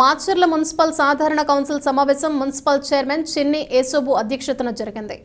Macherla municipal సాధారణ council సమావేశం municipal chairman Chinni Yesobu అధ్యక్షతన జరిగింది.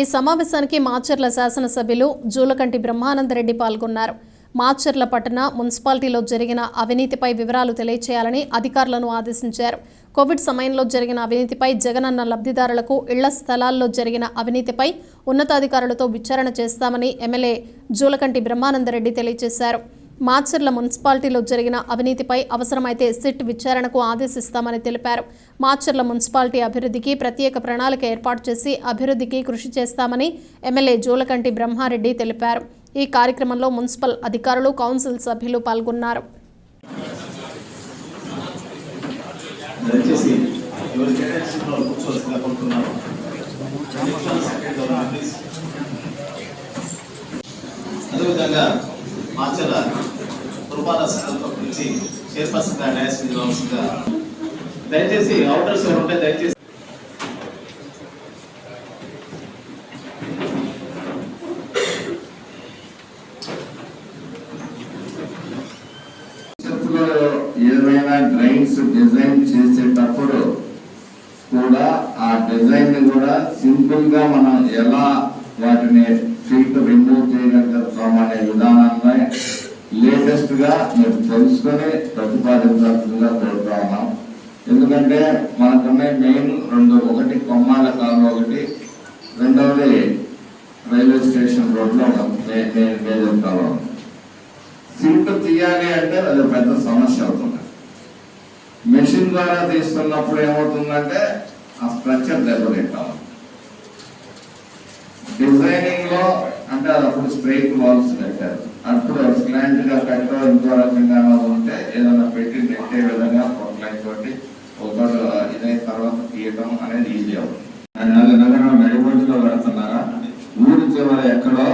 ఈ సమావేశానికి మాచర్ల శాసనసభ్యులు జూలకంటి బ్రహ్మానందరెడ్డి పాల్గొన్నారు. మాచర్ల పట్టణ మున్సిపాలిటీలో జరిగిన అవినీతిపై వివరాలు తెలియచేయాలని అధికారులను ఆదేశించారు. కోవిడ్ సమయంలో జరిగిన అవినీతిపై జగనన్న లబ్ధిదారులకు ఇళ్ళ స్థలాల్లో జరిగిన అవినీతిపై ఉన్నతాధికారులతో విచారణ చేస్తామని ఎమ్మెల్యే జూలకంటి బ్రహ్మానందరెడ్డి తెలియజేశారు. మాచర్ల మున్సిపాలిటీలో జరిగిన అవినీతిపై అవసరమైతే సిట్ విచారణకు ఆదేశిస్తామని తెలిపారు. మాచర్ల మున్సిపాలిటీ అభివృద్ధికి ప్రత్యేక ప్రణాళిక ఏర్పాటు చేసి అభివృద్ధికి కృషి చేస్తామని ఎమ్మెల్యే జోలకంటి బ్రహ్మారెడ్డి తెలిపారు. ఈ కార్యక్రమంలో మున్సిపల్ అధికారులు కౌన్సిల్ సభ్యులు పాల్గొన్నారు. అదేవిధంగా మాచర్ల పురపాలక సంఘం నుంచి చైర్పర్సన్గా న్యాయస్ రావాల్సిందిగా దయచేసి అవుటర్స్ ఎవరు ఉంటే దయచేసి ఏదైనా డ్రైన్స్ డిజైన్ చేసేటప్పుడు కూడా ఆ డిజైన్ని కూడా సింపుల్గా మనం ఎలా వాటిని ఫిల్ట్ రిమూవ్ చేయగలుగుతాం అనే విధానంలో లేటెస్ట్గా మీరు తెలుసుకొని ప్రతిపాదించాల్సిందిగా కోరుతా ఉన్నాం ఎందుకంటే మనకున్న మెయిన్ రెండు ఒకటి కొమ్మాల కాలం ఒకటి రెండవది రైల్వే స్టేషన్ రోడ్లో మేజర్ కాలం సిల్ట్ తీయాలి అంటే అది పెద్ద సమస్య అవుతుంది. మెషిన్ ద్వారా తీస్తున్నప్పుడు ఏమవుతుందంటే ఆ స్ట్రక్చర్ దెబ్బతింటాం డిజైనింగ్లో అంటే అది అప్పుడు స్ట్రైట్ వాల్స్ పెట్టారు. ద్వారా ఇంకో ఉంటే ఏదైనా పెట్టి నెట్టే విధంగా లైన్ తోటి ఒక ఇదైన తర్వాత తీయటం అనేది ఈజీ అవుతుంది. అది నగరం నడిబొడ్డులో పెడుతున్నారా ఊరి చివర ఎక్కడో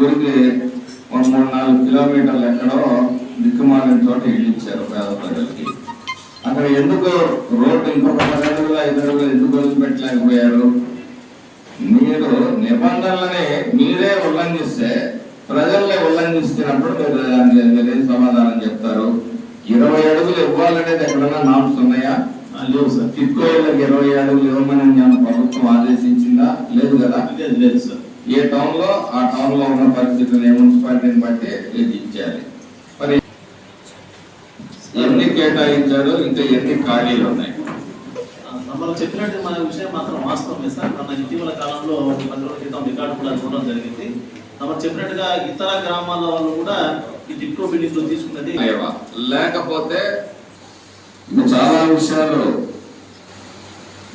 ఊరికి ఒక మూడు నాలుగు కిలోమీటర్లు ఎక్కడో దిక్కుమాలిన చోట ఇల్లు ఇచ్చారు పేద ప్రజలకి. అక్కడ ఎందుకు రోడ్డు ఇంకొక పది అడుగులు ఐదు అడుగులు ఎందుకు వదిలిపెట్టలేకపోయారు? మీరు నిబంధనలని మీరే ఉల్లంఘిస్తే ప్రజల్ని ఉల్లంఘిస్తున్నప్పుడు మీరు దానికి మీరేం సమాధానం చెప్తారు? ఇరవై అడుగులు ఇవ్వాలనేది ఎక్కడన్నా నామ్స్ ఉన్నాయా? లేవు సార్. టిక్కోళ్ళకి ఇరవై అడుగులు ఇవ్వమని నేను ప్రభుత్వం ఆదేశించిందా? లేదు కదా? లేదు సార్. ఏ టౌన్లో ఆ టౌన్లో ఉన్న పరిస్థితులు ఏ మున్సిపాలిటీని బట్టి ఇచ్చారు మరి ఎన్ని కేటాయించాడు ఇంకా ఎన్ని ఖాళీలు ఉన్నాయి? మనం చెప్పినట్టు మన విషయం మాత్రం వాస్తవమే సార్. మన ఇటీవల కాలంలో పది రోజుల క్రితం రికార్డు కూడా చూడడం జరిగింది. మనం చెప్పినట్టుగా ఇతర గ్రామాల వాళ్ళు కూడా ఈ టిక్కో బిల్డింగ్లో తీసుకున్నది. లేవా లేకపోతే ఇంకా చాలా విషయాలు.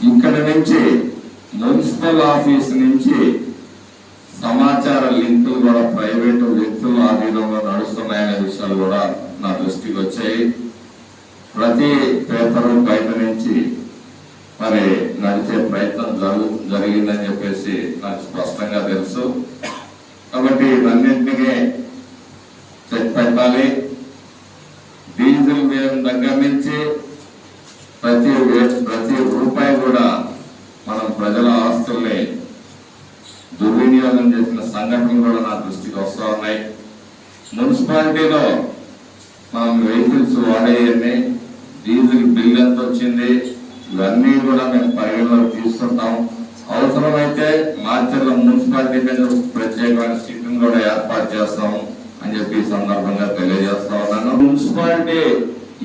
ఇక్కడ నుంచి మున్సిపల్ ఆఫీస్ నుంచి సమాచార లింకులు కూడా ప్రైవేటు వ్యక్తుల ఆధీనంలో నడుస్తున్నాయనే విషయాలు కూడా నా దృష్టికి వచ్చాయి. ప్రతి పేపరు బయట నుంచి మరి నడిచే ప్రయత్నం జరుగు జరిగిందని చెప్పేసి నాకు స్పష్టంగా తెలుసు కాబట్టి ఇవన్నింటినీ చెక్ పెట్టాలి డీజిల్ వేయం దగ్గర నుంచి ప్రతి వే- ప్రతి రూపాయి కూడా మనం ప్రజల ఆస్తుల్ని దుర్వినియోగం చేసిన సంఘటనలు కూడా నా దృష్టికి వస్తూ ఉన్నాయి మున్సిపాలిటీలో మనం వెహికల్స్ వాడేయన్ని డీజిల్ బిల్ ఎంత వచ్చింది ఇవన్నీ కూడా మేము పరిగణలోకి తీసుకుంటాం. అవసరమైతే మార్చర్ల మున్సిపాలిటీ మీద ప్రత్యేకమైన సిట్టింగ్ కూడా ఏర్పాటు చేస్తాము అని చెప్పి సందర్భంగా తెలియజేస్తా ఉన్నాను. మున్సిపాలిటీ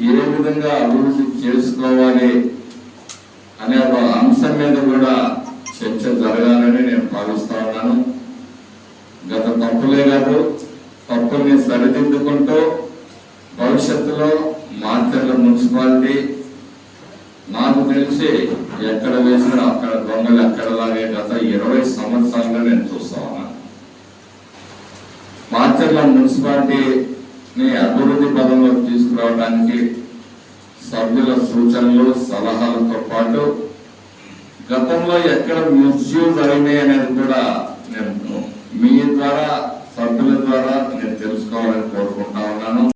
ఏ విధంగా అభివృద్ధి చేసుకోవాలి అనే ఒక అంశం మీద కూడా చర్చ జరగాలని నేను భావిస్తా ఉన్నాను. గత తప్పులే కాదు సరిదిద్దుకుంటూ భవిష్యత్తులో మార్చర్ల మున్సిపాలిటీ నాకు తెలిసి ఎక్కడ వేసినా అక్కడ దొంగలు ఎక్కడలాగే గత ఇరవై సంవత్సరాలుగా నేను చూస్తా ఉన్నాను మాచర్ల మున్సిపాలిటీని అభివృద్ధి పదంలోకి తీసుకురావడానికి సభ్యుల సూచనలు సలహాలతో పాటు గతంలో ఎక్కడ మిస్యూజ్ అయినాయి అనేది కూడా నేను మీ ద్వారా సభ్యుల ద్వారా నేను తెలుసుకోవాలని